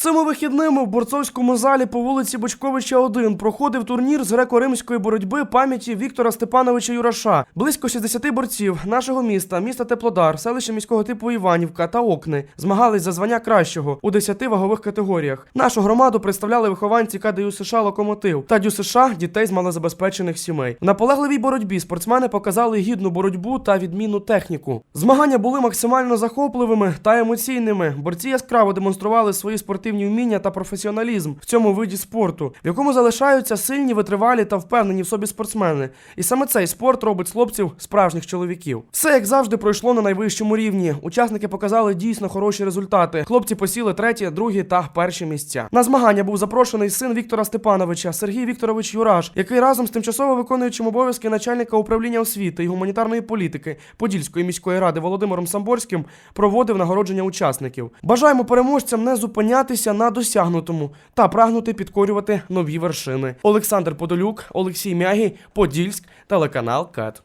Цими вихідними в борцовському залі по вулиці Бочковича 1 проходив турнір з греко-римської боротьби пам'яті Віктора Степановича Юраша. Близько 60 борців нашого міста, міста Теплодар, селища міського типу Іванівка та Окни змагались за звання кращого у 10 вагових категоріях. Нашу громаду представляли вихованці КДЮ США Локомотив та ДЮ США дітей з малозабезпечених сімей. В наполегливій боротьбі спортсмени показали гідну боротьбу та відмінну техніку. Змагання були максимально захопливими та емоційними. Борці яскраво демонстрували свої спортивні вміння та професіоналізм в цьому виді спорту, в якому залишаються сильні, витривалі та впевнені в собі спортсмени. І саме цей спорт робить з хлопців справжніх чоловіків. Все як завжди пройшло на найвищому рівні. Учасники показали дійсно хороші результати. Хлопці посіли треті, другі та перші місця. На змагання був запрошений син Віктора Степановича Сергій Вікторович Юраш, який разом з тимчасово виконуючим обов'язки начальника управління освіти і гуманітарної політики Подільської міської ради Володимиром Самборським проводив нагородження учасників. Бажаємо переможцям не зупинятися на досягнутому та прагнути підкорювати нові вершини. Олександр Подолюк, Олексій Мягі, Подільськ, телеканал КАТ.